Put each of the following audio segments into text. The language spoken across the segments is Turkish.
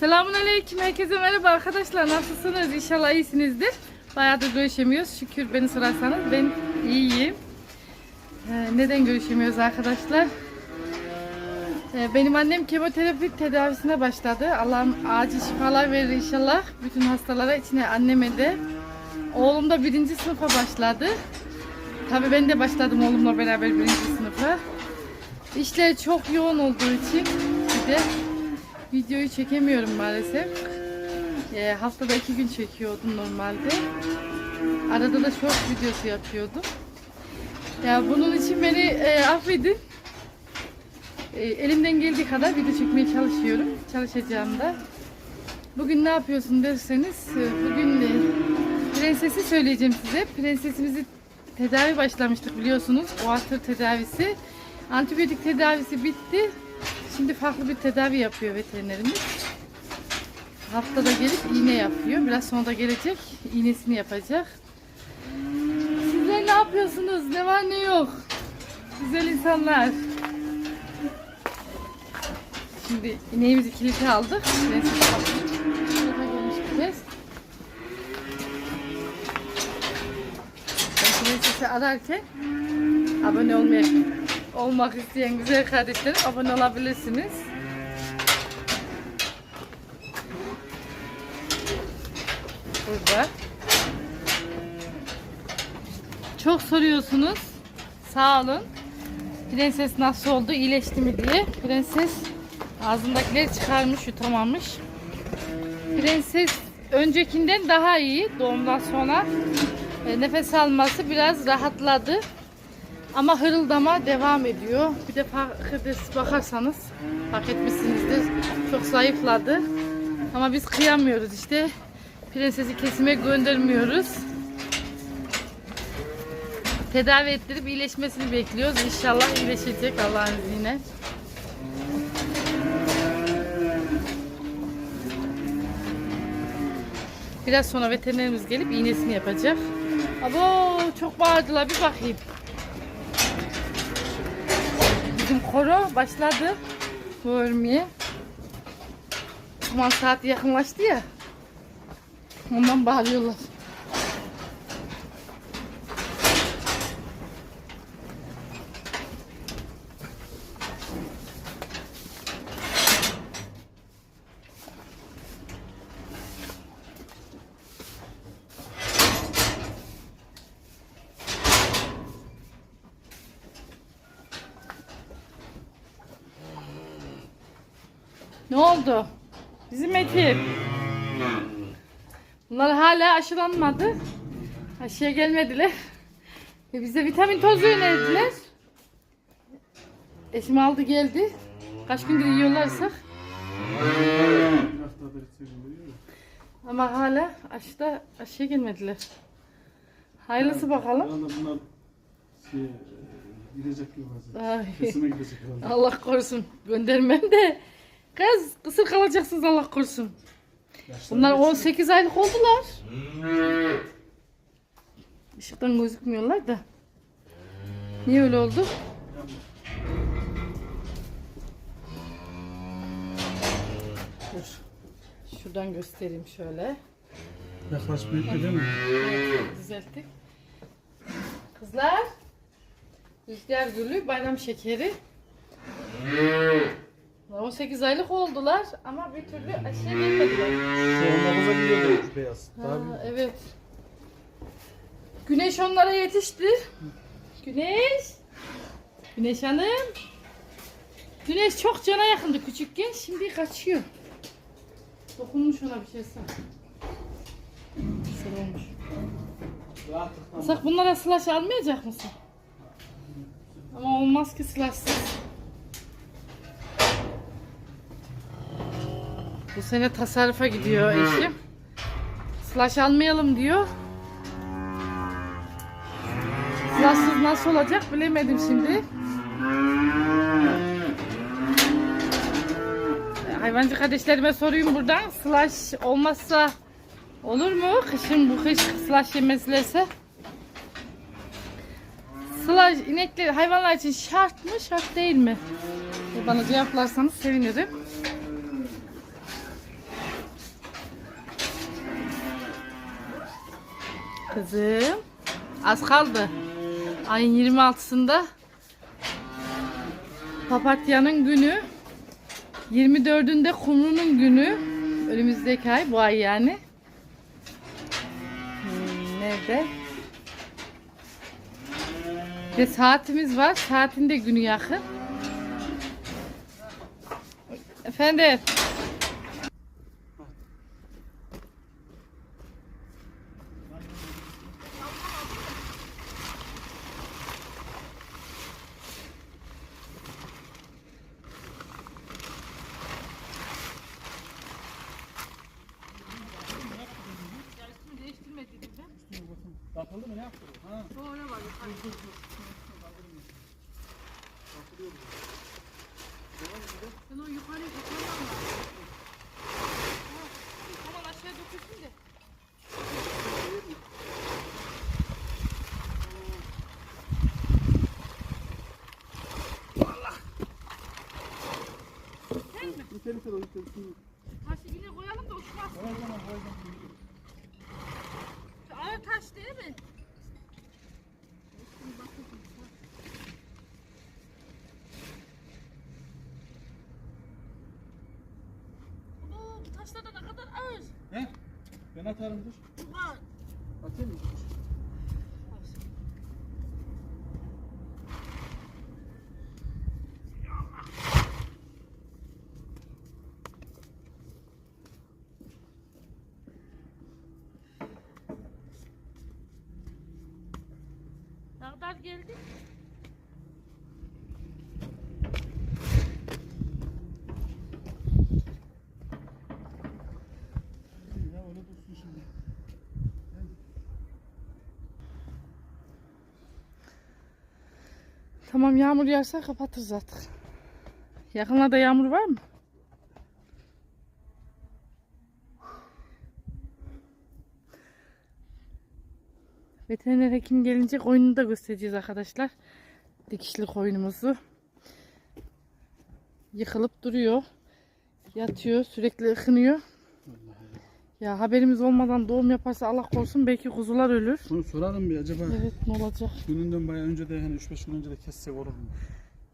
Selamun Aleyküm. Herkese merhaba arkadaşlar. Nasılsınız? İnşallah iyisinizdir. Bayağıdır görüşemiyoruz. Şükür beni sorarsanız ben iyiyim. Ee, neden görüşemiyoruz arkadaşlar? Ee, benim annem kemoterapi tedavisine başladı. Allah'ım acil şifalar verir inşallah. Bütün hastalara içine anneme de. Oğlum da birinci sınıfa başladı. Tabii ben de başladım oğlumla beraber birinci sınıfa. İşler çok yoğun olduğu için bir de videoyu çekemiyorum maalesef. Ee, haftada iki gün çekiyordum normalde. Arada da short videosu yapıyordum. Ya bunun için beni e, affedin. E, elimden geldiği kadar video çekmeye çalışıyorum. Çalışacağım da. Bugün ne yapıyorsun derseniz e, bugün e, prensesi söyleyeceğim size. Prensesimizi tedavi başlamıştık biliyorsunuz. O tedavisi. Antibiyotik tedavisi bitti. Şimdi farklı bir tedavi yapıyor veterinerimiz. Haftada gelip iğne yapıyor. Biraz sonra da gelecek. iğnesini yapacak. Sizler ne yapıyorsunuz? Ne var ne yok? Güzel insanlar. Şimdi ineğimizi kilite aldık. Ben prensesi ararken abone olmaya olmak isteyen güzel kardeşlerim abone olabilirsiniz. Burada. Çok soruyorsunuz. Sağ olun. Prenses nasıl oldu, iyileşti mi diye. Prenses ağzındakileri çıkarmış, yutamamış. Prenses öncekinden daha iyi doğumdan sonra. E, nefes alması biraz rahatladı. Ama hırıldama devam ediyor. Bir de edersiniz bakarsanız fark etmişsinizdir. Çok zayıfladı. Ama biz kıyamıyoruz işte. Prensesi kesime göndermiyoruz. Tedavi ettirip iyileşmesini bekliyoruz. İnşallah iyileşecek Allah'ın izniyle. Biraz sonra veterinerimiz gelip iğnesini yapacak. Abo çok bağırdılar bir bakayım. Bizim koro başladı örmeye. Aman saat yakınlaştı ya. Ondan bağırıyorlar. Ne oldu? Bizim Metin. Bunlar hala aşılanmadı. Aşıya gelmediler. E bize vitamin tozu önerdiler. Eşim aldı geldi. Kaç gündür yiyorlarsak. Ama hala aşıda aşıya gelmediler. Hayırlısı bakalım. Bunlar şey, e. Ay. Kesime. Allah korusun. Göndermem de. Kız kısır kalacaksınız Allah korusun. Bunlar 18 aylık oldular. Işıktan gözükmüyorlar da. Niye öyle oldu? Dur. Şuradan göstereyim şöyle. Yaklaş büyük değil mi? Düzelttik. Kızlar. Rüzgar gülü, bayram şekeri. 18 aylık oldular ama bir türlü aşıya gelmediler. Şu anda kıza gidiyordu beyaz. Daha Ha, evet. Güneş onlara yetişti. Güneş. Güneş Hanım. Güneş çok cana yakındı küçükken. Şimdi kaçıyor. Dokunmuş ona bir şey sanki. Güzel olmuş. Sak bunlara slash almayacak mısın? Ama olmaz ki slashsız. Bu sene tasarrufa gidiyor eşim. Slash almayalım diyor. Slashsız nasıl olacak bilemedim şimdi. Hayvancı kardeşlerime sorayım buradan. Slash olmazsa olur mu? Kışın bu kış slash yemezlerse. Slash inekler hayvanlar için şart mı şart değil mi? Bana cevaplarsanız sevinirim. Kızım. Az kaldı. Ayın 26'sında papatyanın günü. 24'ünde kumrunun günü. Önümüzdeki ay bu ay yani. Hmm, nerede? Ve saatimiz var. Saatin de günü yakın. Efendim. Takıldı mı ne yaptı? Ha. Sen o yukarı yukarı al. Tamam aşağıya dökülsün de. Nitelikler o nitelikler. Taşı yine koyalım da uçmaz. Şu Ağır taş değil mi? Oo, bu taşlar da ne kadar ağır. He? Dur. Var. Atayım mı? Ne kadar geldi? Ya öyle dursun şimdi. Tamam yağmur yağarsa kapatırız artık. Yakınlarda yağmur var mı? Veteriner hekim gelince koyunu da göstereceğiz arkadaşlar. Dikişli koyunumuzu. Yıkılıp duruyor. Yatıyor. Sürekli ıkınıyor. Ya haberimiz olmadan doğum yaparsa Allah korusun belki kuzular ölür. Bunu soralım bir acaba. Evet ne olacak? Gününden bayağı önce de hani 3-5 gün önce de kessek olur mu?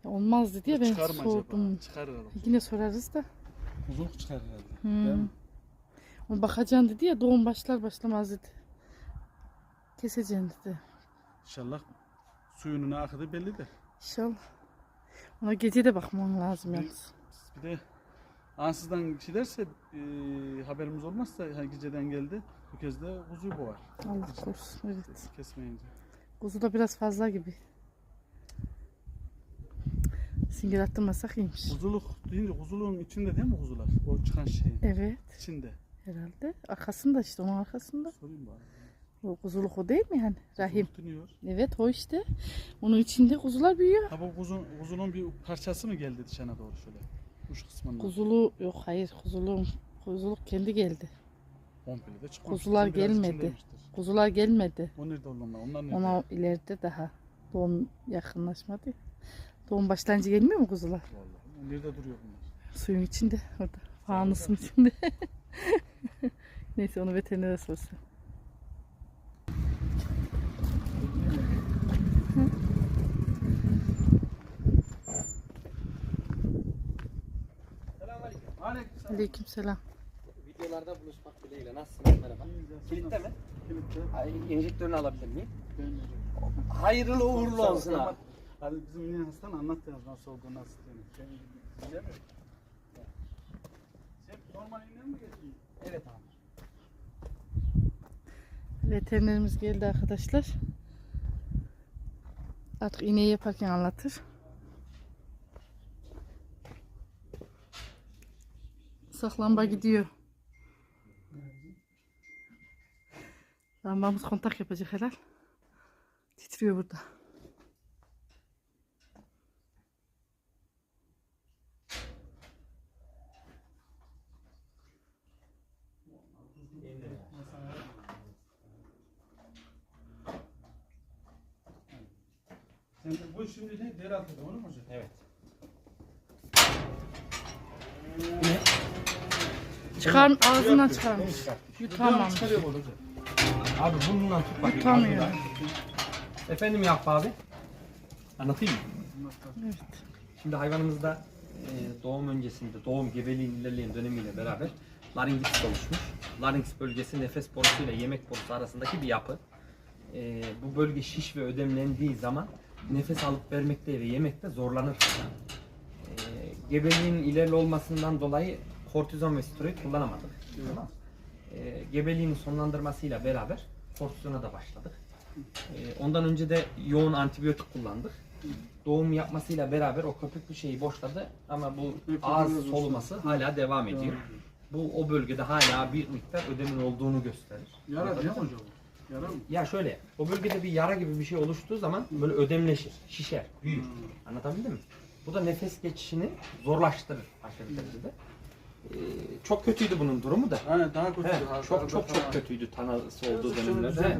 Ya olmazdı diye ben Çıkar mı sordum. acaba? Çıkar herhalde. Yine sorarız da. Uzun çıkar herhalde. Hmm. Değil mi? Ama bakacaksın dedi ya doğum başlar başlamaz dedi. Keseceksin dedi. İnşallah suyunun akıdı belli de. İnşallah. Ona gece de bakman lazım yalnız. Bir de ansızdan şey derse e, haberimiz olmazsa hani geceden geldi. Bu kez de kuzuyu boğar. Allah korusun. Evet. Kesmeyince. Kuzu da biraz fazla gibi. Singir attırmasak iyiymiş. Kuzuluk deyince kuzuluğun içinde değil mi kuzular? O çıkan şeyin Evet. içinde. Herhalde. Arkasında işte onun arkasında. Sorayım bari. O kuzuluk o değil mi yani? Rahim. Dönüyor. Evet o işte. Onun içinde kuzular büyüyor. Ha bu kuzun, kuzunun bir parçası mı geldi dışına doğru şöyle? Uç. Kuzulu yok hayır kuzuluğun kuzuluk kendi geldi. Komple de çıkmış. Kuzular Bizim biraz gelmedi. içindeymiştir. Kuzular gelmedi. O nerede onlar? Onlar nerede? Ona ileride daha doğum yakınlaşmadı. ya. Doğum başlayınca gelmiyor mu kuzular? Vallahi. Nerede duruyor bunlar? Suyun içinde orada. Fanusun içinde. Neyse onu veterinere sorsun. Aleyküm selam. Videolarda buluşmak dileğiyle. Nasılsınız? Merhaba. Kilitte mi? Kilitte. Ay, Enjektörünü alabilir miyim? Ben Hayırlı uğurlu olsun abi. Hadi bizim yine hastan anlat biraz nasıl olduğunu nasıl yani. Sen normal iğne mi geçiyorsun? Evet abi. Veterinerimiz geldi arkadaşlar. Artık iğneyi yaparken anlatır. Saklamba gidiyor. Lambamız kontak yapacak herhal. Titriyor burada. Sen bu şimdi ne? Deri altında onu mu hocam? Evet. Çıkar ağzından çıkarmış. Yutamam. Abi burnundan tut bakayım. Ağzından. Efendim Yakup abi. Anlatayım mı? Evet. Şimdi hayvanımızda e, doğum öncesinde, doğum gebeliğin ilerleyen dönemiyle beraber laringitis oluşmuş. Larynx bölgesi nefes borusu ile yemek borusu arasındaki bir yapı. E, bu bölge şiş ve ödemlendiği zaman nefes alıp vermekte ve yemekte zorlanır. E, gebeliğin ilerli olmasından dolayı kortizon ve steroid kullanamadık. Tamam. E, gebeliğin sonlandırmasıyla beraber kortizona da başladık. E, ondan önce de yoğun antibiyotik kullandık doğum yapmasıyla beraber o köpüklü şeyi boşladı ama bu ağız soluması hala devam ediyor. Bu o bölgede hala bir miktar ödemin olduğunu gösterir. Yara değil mi hocam? Yara mı? Ya şöyle, o bölgede bir yara gibi bir şey oluştuğu zaman böyle ödemleşir, şişer, büyür. Anlatabildim mi? Bu da nefes geçişini zorlaştırır aşırı derecede. Ee, çok kötüydü bunun durumu da. Ha, daha kötü. He, çok daha- çok daha- çok kötüydü tanısı olduğu dönemlerde.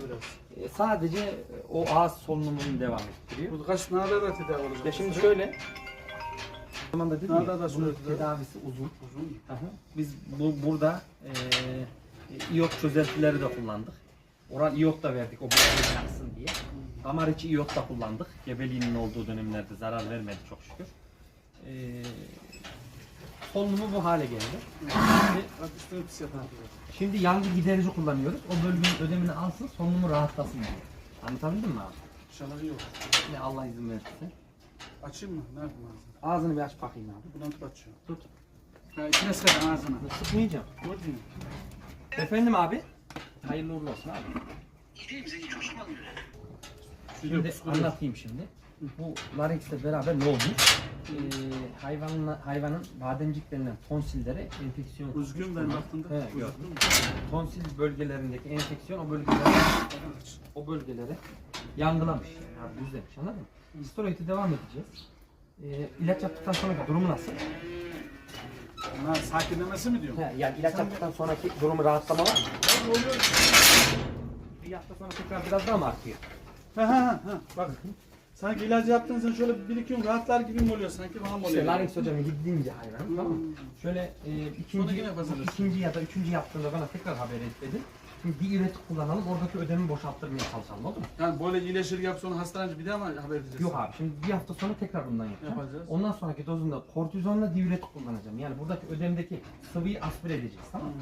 Ee, sadece o ağız solunumunu devam ettiriyor. Bu kaç nerede da tedavi olacak? Ya şimdi şöyle. O zaman da dedim ya, da bunun söylediler? tedavisi uzun. Uzun. Aha. Biz bu burada eee iyot çözeltileri de kullandık. Oral iyot da verdik o bölgeyi yaksın diye. Damar içi iyot da kullandık. Gebeliğinin olduğu dönemlerde zarar vermedi çok şükür. Eee solunumu bu hale geldi. Şimdi, yapar. şimdi yangı giderici kullanıyoruz. O bölgenin ödemini alsın, solunumu rahatlasın diye. Anlatabildim mi abi? İnşallah yok. Ne Allah izin verirse. Açayım mı? Ne yapayım ağzını? Ağzını bir aç bakayım abi. Buradan tut açıyor. Tut. Ha, içine sıkacağım ağzına. Sıkmayacağım. Mü? Efendim abi. Hayırlı uğurlu olsun abi. Şimdi anlatayım şimdi. Bu larinxle beraber ne olmuş? Ee, hayvanın, hayvanın bademcik denilen tonsillere enfeksiyon Üzgün ben baktığımda. Mü? tonsil bölgelerindeki enfeksiyon o bölgelere o bölgelere yangılamış. Yani düzlemiş anladın mı? Steroid'e devam edeceğiz. Ee, ilaç yaptıktan sonraki durumu nasıl? Ha, sakinlemesi mi diyorsun? He, yani ilaç yaptıktan sonraki durumu rahatlama var mı? Bir hafta sonra tekrar biraz daha mı artıyor? Ha ha. ha. Bak. Sanki ilacı yaptın sen şöyle bir iki gün rahatlar gibi mi oluyor sanki bana mı oluyor? İşte larynx hocam gidince hayvan tamam mı? Şöyle e, ikinci, yine ikinci ya da üçüncü yaptığında bana tekrar haber et dedi. Şimdi bir üretik kullanalım oradaki ödemi boşalttırmaya çalışalım oldu mu? Yani böyle iyileşir yap sonra hastalanınca bir daha mı haber edeceğiz? Yok abi şimdi bir hafta sonra tekrar bundan yapacağım. Yapacağız. Ondan sonraki dozunda kortizonla diüretik kullanacağım. Yani buradaki ödemdeki sıvıyı aspire edeceğiz tamam mı?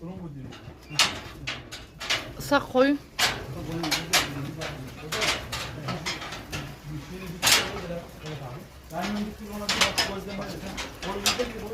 Durum bu diyor. Isak koyun. Yani bir ona bir bak gözlem verirsen. O yüzden ki bunu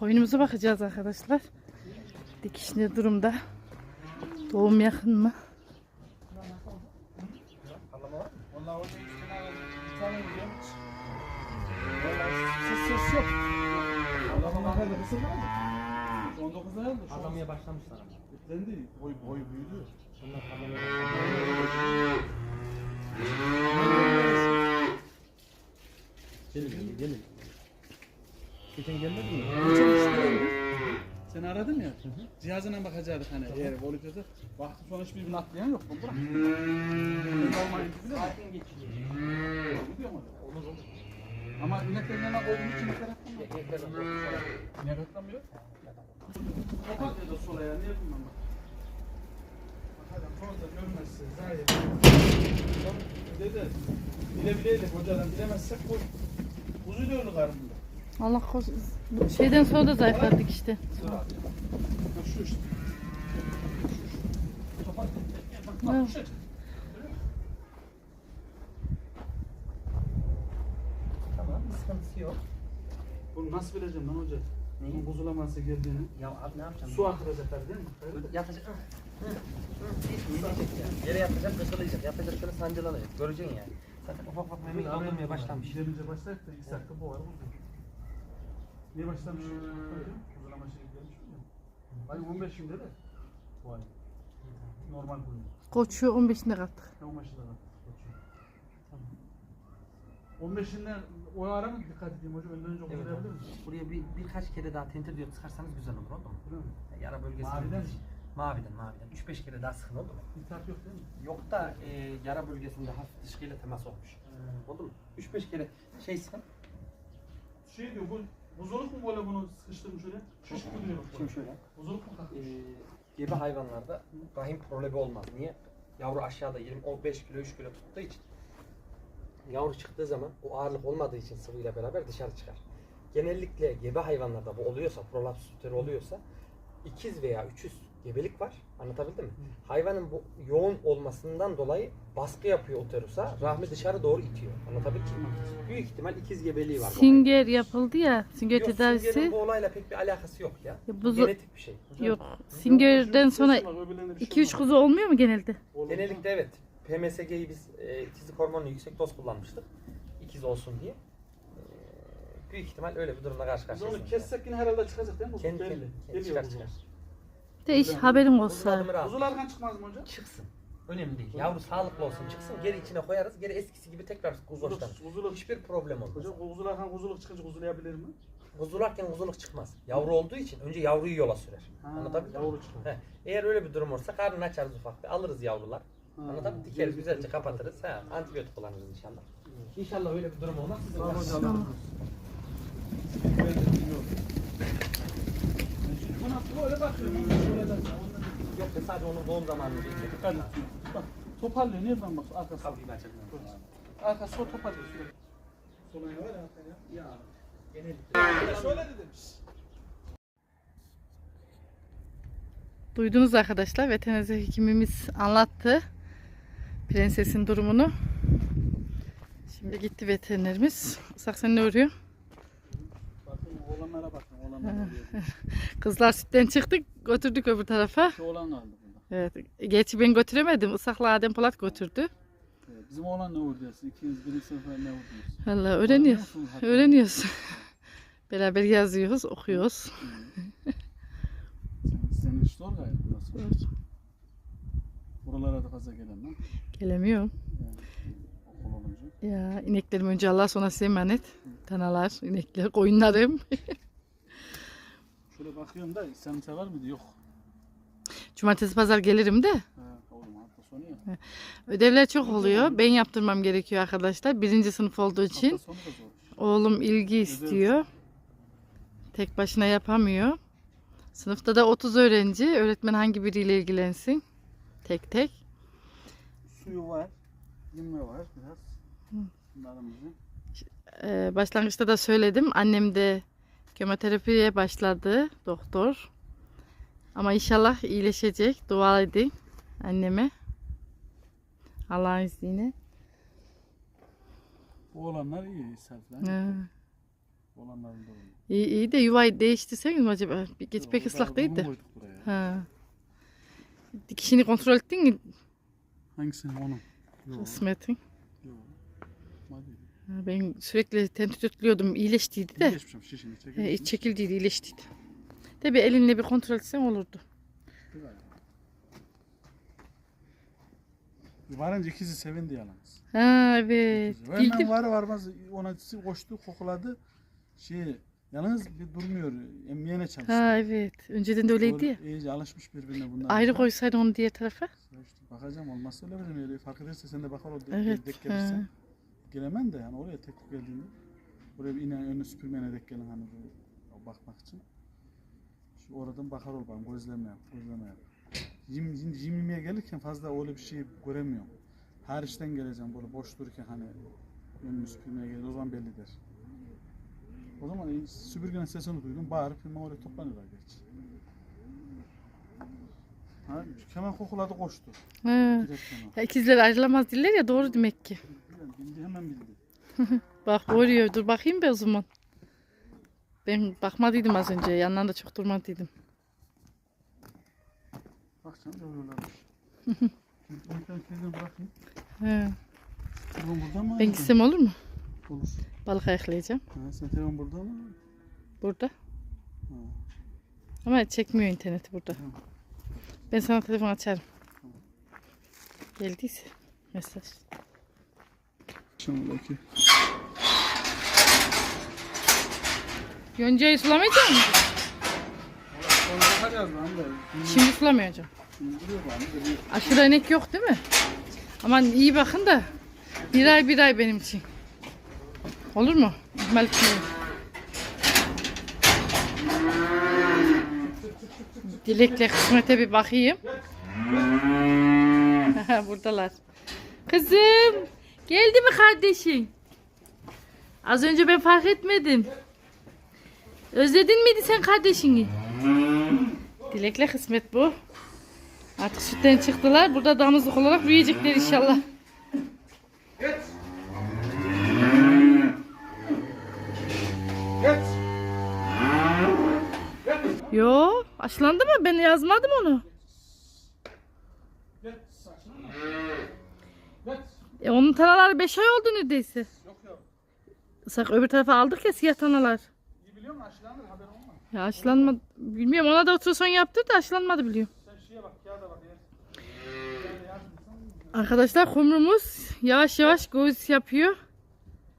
Koyunumuza bakacağız arkadaşlar. Dikiş ne durumda? Doğum yakın mı? Vallahi o üstüne bir tane gidiyorum. Vallahi ses ses yok. Allah'ım bakar da kısır var mı? 19'da yazdı. Şu an Anlamaya başlamışlar ama. yüklendi. Boy boy büyüdü. Onlar Gelin gelin gelin. Geçen gelmedi mi? Ya. Cihazına bakacaktık hani eğer volüpede. Baktım sonra hiçbirbirini atlayan yok. Bu bırak. Olmayınca bile mi? Sakin geçiyor. Olur diyor mu? Olur olur. Ama ineklerin yanına koyduğum için inekler atlamıyor. Niye atlamıyor? Kapat ya da sola ya. Niye bilmem bak. Bakalım fazla görmezse. Zahir. Dede. Bile hocadan bilemezsek bu. Kuzu diyordu karnında. Allah korusun. Şeyden sonra da zayıfladık işte. Evet. Tamam sıkıntısı yok. Bunu nasıl bileceğim lan hoca? Neyi? Bunun buzulaması geldiğini. Ya abi ne yapacağım? Su akıtacaklar değil mi? Yatacak. İnecek yani. Yere yatacak, kıkılayacak. Yatacak şöyle sancılanacak. Göreceksin yani. Zaten ufak ufak memeyi kaldırmaya başlamış. Gidelince başlayıp da iki dakika bu var Niye başlamış? Buzulama şey gelmiş mi? Ay 15 günde de. Bu ay. Normal boyu. Koçu 15'inde kattık. Ya 15 lira. Tamam. 15'inden o ara mı dikkat edeyim hocam? Önden önce Evet. okuyabilir misin? Buraya bir, birkaç kere daha tentir diyor sıkarsanız güzel olur oldu mu? Değil mi? Yara bölgesi. Maviden? Maviden maviden. 3-5 kere daha sıkın oldu mu? İltihap yok değil mi? Yok da e, yara bölgesinde hafif dışkıyla temas olmuş. Oldu mu? 3-5 kere şey sıkın. Şey diyor bu buzuluk mu böyle bunu sıkıştırmış öyle? Şişko diyor. bak. Şimdi şöyle. Buzuluk mu kalkmış? e, gebe hayvanlarda rahim problemi olmaz. Niye? Yavru aşağıda 20-15 kilo 3 kilo tuttuğu için yavru çıktığı zaman o ağırlık olmadığı için sıvıyla beraber dışarı çıkar. Genellikle gebe hayvanlarda bu oluyorsa, prolaps oluyorsa ikiz veya üçüz gebelik var. Anlatabildim mi? Hayvanın bu yoğun olmasından dolayı baskı yapıyor uterusa, rahmi dışarı doğru itiyor. Anlatabildim mi? Büyük ihtimal ikiz gebeliği var. bu. Sünger yapıldı ya. Sünger Yok, tedavisi. süngerin bu olayla pek bir alakası yok ya. Ya buzu- Genetik bir şey. Yok. Süngerden sonra Bak, öbürlerinde bir şey 2-3 var. kuzu olmuyor mu genelde? Genellikle evet. PMSG'yi biz e, ikizlik hormonunu yüksek doz kullanmıştık. İkiz olsun diye. Büyük ihtimal öyle bir durumla karşı Biz karşıyayız. onu kessek yine herhalde çıkacak değil mi? Kendi Belli. kendi, kendi Geliyor çıkar çıkar. De hiç haberin olsa. rahat. Kuzulardan çıkmaz mı hocam? Çıksın. Önemli değil. Yavru sağlıklı olsun çıksın. Geri içine koyarız. Geri eskisi gibi tekrar kuzulaşlar. Kuzuluk. Hiçbir problem olmaz. Hocam kuzulardan kuzuluk çıkınca kuzulayabilir mi? Kuzularken kuzuluk çıkmaz. Yavru olduğu için önce yavruyu yola sürer. Ha, Anlatabildim mi? Yavru çıkar. Heh. Eğer öyle bir durum olursa karnını açarız ufak bir. Alırız yavrular. Ha, Anlatabildim mi? Dikeriz güzelce kapatırız. Ha, antibiyotik kullanırız inşallah. İnşallah öyle bir durum olmaz. Sizin Sağ ol karşınızda- hocam. Yok sadece onun doğum bekliyor. Dikkat et. Bak toparlıyor. Nereden bak? Arkası. Kapıyı ben. Arkası o toparlıyor. Şöyle. Sola yana var ya. Ya. Duydunuz arkadaşlar. Veteriner hekimimiz anlattı. Prensesin durumunu. Şimdi gitti veterinerimiz. Isak sen ne örüyor? Bakın oğlanlara bakın. Oğlanlar oluyor. Kızlar sütten çıktık. Götürdük öbür tarafa. Şu oğlan kaldı burada. Evet. Gerçi ben götüremedim. Isak'la Adem Polat götürdü. Evet, Bizim oğlan ne vurdu dersin? İkiniz birinci sınıfta ne vurdunuz? Valla öğreniyoruz. Öğreniyoruz. Beraber yazıyoruz, okuyoruz. Sen, senin iş zor gayet burası. Buralara da fazla gelen lan. Gelemiyorum. Yani. Ya ineklerim önce Allah sonra size emanet. Danalar, inekler, koyunlarım. Şöyle bakıyorum da sen sever miydi? Yok. Cumartesi pazar gelirim de. Ha, oğlum hafta sonu ya. Ödevler çok oluyor. Ben yaptırmam gerekiyor arkadaşlar. Birinci sınıf olduğu için. Hafta sonu da zor. Oğlum ilgi istiyor. Tek başına yapamıyor. Sınıfta da 30 öğrenci. Öğretmen hangi biriyle ilgilensin? Tek tek. Suyu var. Yeme var biraz. Ee, başlangıçta da söyledim. Annem de kemoterapiye başladı doktor. Ama inşallah iyileşecek. Dua edin anneme. Allah'ın izniyle. Bu olanlar iyi isaflar. Ha, Olanların da oluyor. iyi, iyi de yuvayı değiştirseniz mi acaba? Bir geç pek ıslak değil de. Ha. Dikişini kontrol ettin mi Hangisini onun? Yok. kısmetin? Ben sürekli tentü tutluyordum. İyileştiydi de. Geçmişim şişini çekelim. iç çekildiydi, iyileştiydi. Bir elinle bir kontrol etsen olurdu. Varınca ikizi sevindi yalnız. Ha evet. Hemen Bildim. var varmaz ona koştu kokuladı. Şey yalnız bir durmuyor. Emmeyene çalıştı. Ha evet. Önceden de öyleydi ya. İyice alışmış birbirine bunlar. Ayrı koysaydın onu diğer tarafa. İşte bakacağım olmazsa öyle. Öyle fark ederse sen de bakar ol. Evet, Dek ha. Gelemem de yani oraya tek geldiğinde. Oraya bir inen önüne süpürmeyene dek gelin hani o bakmak için. Şu oradan bakar ol bana gözleme yap, gözleme yap. Yim, yim, yimliğe gelirken fazla öyle bir şey göremiyorum. Hariçten geleceğim böyle boş dururken hani önünü süpürmeye gelir o zaman belli der. O zaman e, süpürgenin sesini duydum bağırıp hemen oraya toplanıyorlar geç. Ha, hemen kokuladı koştu. Ya ikizler ayrılamaz diller ya doğru demek ki. Bildi hemen bildi. Bak doğruyor. Dur bakayım be o zaman. Ben bakmadıydım az önce. Yanlarında çok durmadıydım. Bak sen de onu ben kendine bırakayım. Telefon burada mı? Ben gitsem olur mu? Olur. Balık ayaklayacağım. Ha, sen telefon burada mı? Burada. Ha. Ama çekmiyor interneti burada. Tamam. Ben sana telefon açarım. Geldiyse mesaj. Şuradaki. Yoncayı sulamayacak mısın? Şimdi sulamayacağım. Aşırı inek yok değil mi? Aman iyi bakın da bir ay bir ay benim için. Olur mu? Etmeyin. Dilekle kısmete bir bakayım. Buradalar. Kızım geldi mi kardeşin? Az önce ben fark etmedim. Özledin miydi sen kardeşini? Dilekle kısmet bu. Artık sütten çıktılar. Burada damızlık olarak büyüyecekler inşallah. Yo, aşılandı mı? Ben yazmadım onu. Geç. Saçını. Geç. E, onun tanaları 5 ay oldu neredeyse. Yok ya. Isak öbür tarafa aldık ya siyah tanalar. İyi biliyor musun? Aşılanır haberin olmaz. Ya aşılanma bilmiyorum ona da ultrason yaptır da aşılanmadı biliyorum. Sen şeye bak kağıda bak. ya. Arkadaşlar kumrumuz yavaş yavaş göğüs yapıyor.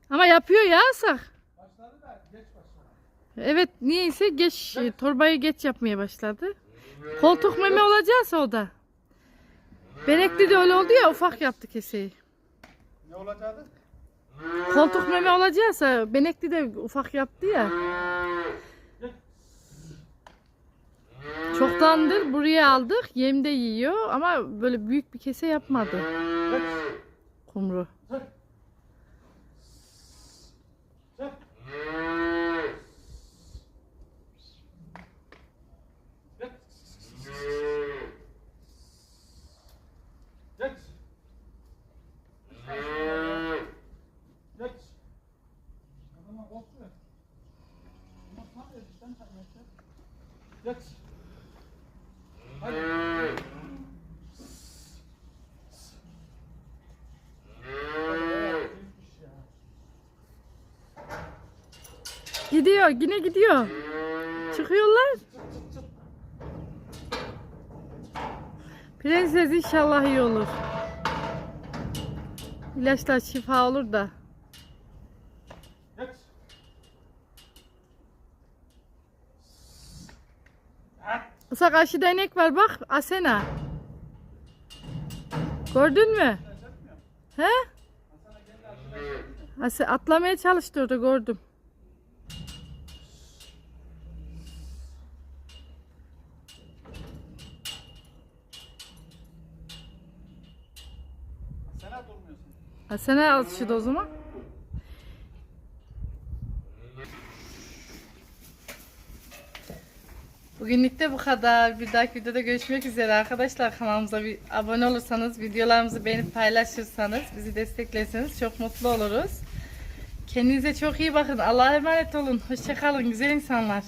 Ama yapıyor ya Isak. Başladı da geç başladı. Evet niyeyse geç e, torbayı geç yapmaya başladı. Koltuk meme olacaksa o da. Benekli de öyle oldu ya ufak yaptı keseyi. Ne olacaktı? Koltuk meme olacaksa benekli de ufak yaptı ya. Çoktandır buraya aldık. Yemde yiyor ama böyle büyük bir kese yapmadı. Kumru. Geç. Geç. Adama korkuyor. Ama tam erişten kaynaklı. Geç. Hadi. Gidiyor yine gidiyor. Çıkıyorlar. Prenses inşallah iyi olur. İlaçlar şifa olur da. Isak aşıda inek var bak Asena. Gördün mü? He? Ase atlamaya çalıştı orada gördüm. Sen durmuyorsun. Asena alışıyordu o zaman. Bugünlük de bu kadar. Bir dahaki videoda görüşmek üzere arkadaşlar. Kanalımıza bir abone olursanız, videolarımızı beğenip paylaşırsanız, bizi desteklerseniz çok mutlu oluruz. Kendinize çok iyi bakın. Allah'a emanet olun. Hoşçakalın güzel insanlar.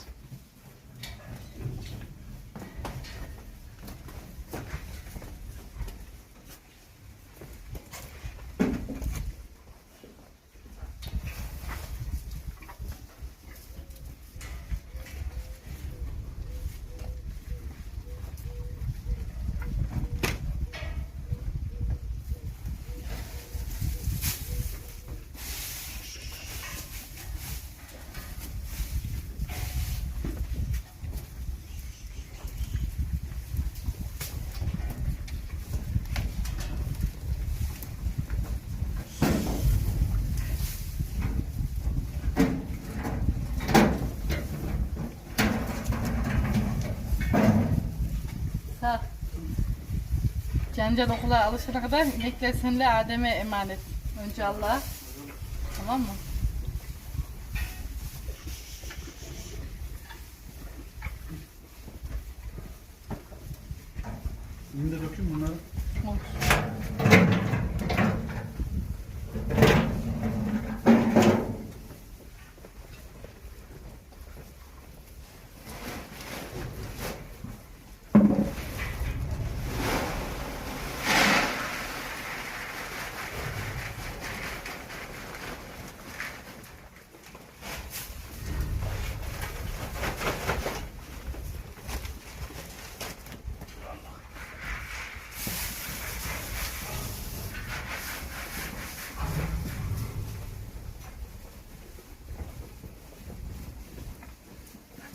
Cence okula alışana kadar inekler seninle Adem'e emanet. Önce Allah'a. Tamam mı? Şimdi de dökün bunları. Olsun.